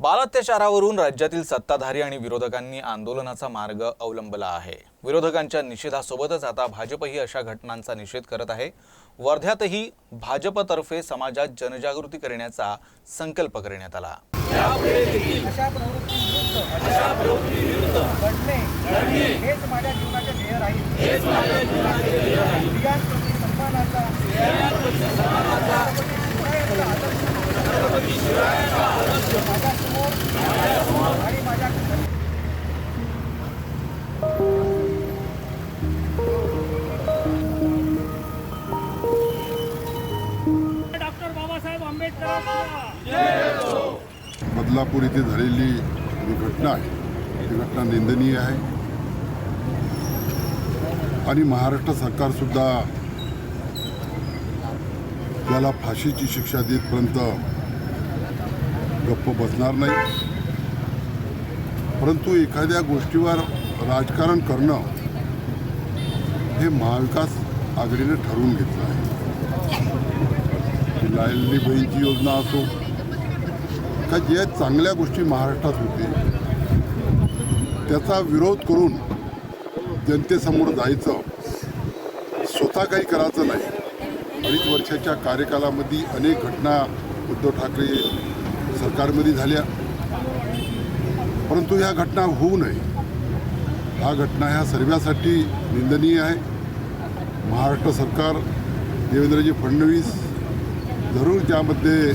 बालात्याचारावरून राज्यातील सत्ताधारी आणि विरोधकांनी आंदोलनाचा मार्ग अवलंबला आहे. विरोधकांच्या निषेधासोबतच आता भाजपही अशा घटनांचा निषेध करत आहे. वर्ध्यातही भाजपतर्फे समाजात जनजागृती करण्याचा संकल्प करण्यात आला. माझ्या बदलापूर येथे झालेली जी घटना आहे ती घटना निंदनीय आहे. आणि महाराष्ट्र सरकारसुद्धा त्याला फाशीची शिक्षा देतपर्यंत गप्प बसणार नाही. परंतु एखाद्या गोष्टीवर राजकारण करणं हे महाविकास आघाडीने ठरवून घेतलं आहे. लाडली बहीणची योजना असो का ज्या चांगल्या गोष्टी महाराष्ट्रात होते त्याचा विरोध करून जनतेसमोर जायचं स्वतः काही करायचं नाही. अडीच वर्षाच्या कार्यकालामध्ये अनेक घटना उद्धव ठाकरे सरकारमध्ये झाल्या. परंतु ह्या घटना होऊ नये. हा घटना ह्या सर्वांसाठी निंदनीय आहे. महाराष्ट्र सरकार देवेंद्रजी फडणवीस जरूर त्यामध्ये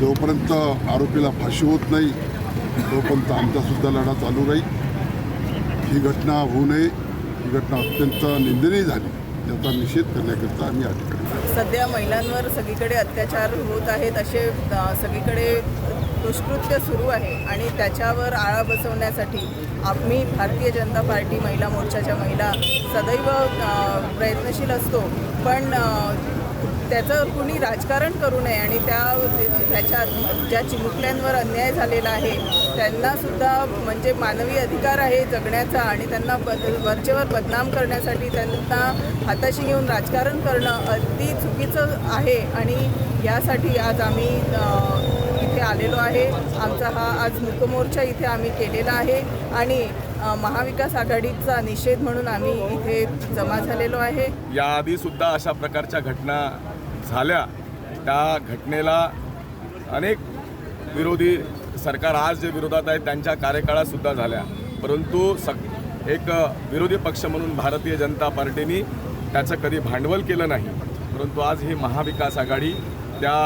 जोपर्यंत आरोपीला फाशी होत नाही तोपर्यंत आमचासुद्धा लढा चालू राहील. ही घटना होऊ नये. ही घटना अत्यंत निंदनीय झाली. याचा निषेध करण्याकरिता आम्ही या सध्या महिलांवर सगळीकडे अत्याचार होत आहेत असे सगळीकडे दुष्कृत्य सुरू आहे आणि त्याच्यावर आळा बसवण्यासाठी आम्ही भारतीय जनता पार्टी महिला मोर्चाच्या महिला सदैव प्रयत्नशील असतो. पण त्याचं कुणी राजकारण करू नये आणि त्या त्याच्या ज्या चिमुकल्यांवर अन्याय झालेला आहे त्यांनासुद्धा म्हणजे मानवी अधिकार आहे जगण्याचा आणि त्यांना बद वरचेवर बदनाम करण्यासाठी त्यांना हाताशी घेऊन राजकारण करणं अगदी चुकीचं आहे आणि यासाठी आज आम्ही इथे आलेलो आहे. आमचा हा आज मुकमोर्चा इथे आम्ही केलेला आहे आणि महाविकास आघाडीचा निषेध म्हणून आम्ही इथे जमा झालेलो आहे. याआधी सुद्धा अशा प्रकारच्या घटना झाल्या. त्या घटनेला अनेक विरोधी सरकार आज जे विरोधात आहे त्यांच्या कार्यकाळातसुद्धा झाल्या. परंतु सक एक विरोधी पक्ष म्हणून भारतीय जनता पार्टीने त्याचं कधी भांडवल केलं नाही. परंतु आज ही महाविकास आघाडी त्या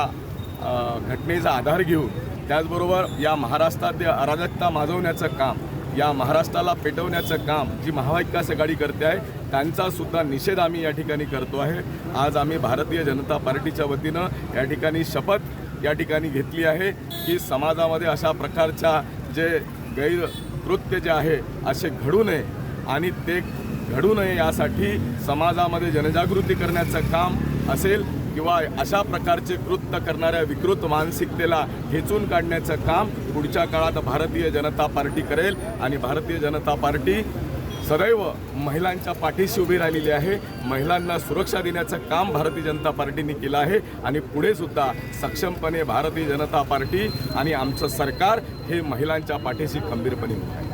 घटनेचा आधार घेऊन त्याचबरोबर या महाराष्ट्रात अराजकता माजवण्याचं काम या महाराष्ट्राला पेटवण्याचं काम जी महाविकास आघाडी करते आहे त्यांचा सुद्धा निषेध आम्ही या ठिकाणी करतो आहे. आज आम्ही भारतीय जनता पार्टीच्या वतीनं या ठिकाणी शपथ या ठिकाणी घेतली आहे की समाजामध्ये अशा प्रकारच्या जे गैरकृत्य जे आहे असे घडू नये आणि ते घडू नये यासाठी समाजामध्ये जनजागृती करण्याचं काम असेल किंवा अशा प्रकारचे कृत्य करणाऱ्या विकृत मानसिकतेला खेचून काढण्याचं काम पुढच्या काळात भारतीय जनता पार्टी करेल. आणि भारतीय जनता पार्टी सदैव महिलांच्या पाठीशी उभी राहिलेली आहे. महिलांना सुरक्षा देण्याचं काम भारतीय जनता पार्टीने केलं आहे. आणि पुढे सुद्धा सक्षमपणे भारतीय जनता पार्टी आणि आमचं सरकार हे महिलांच्या पाठीशी खंबीरपणे आहे.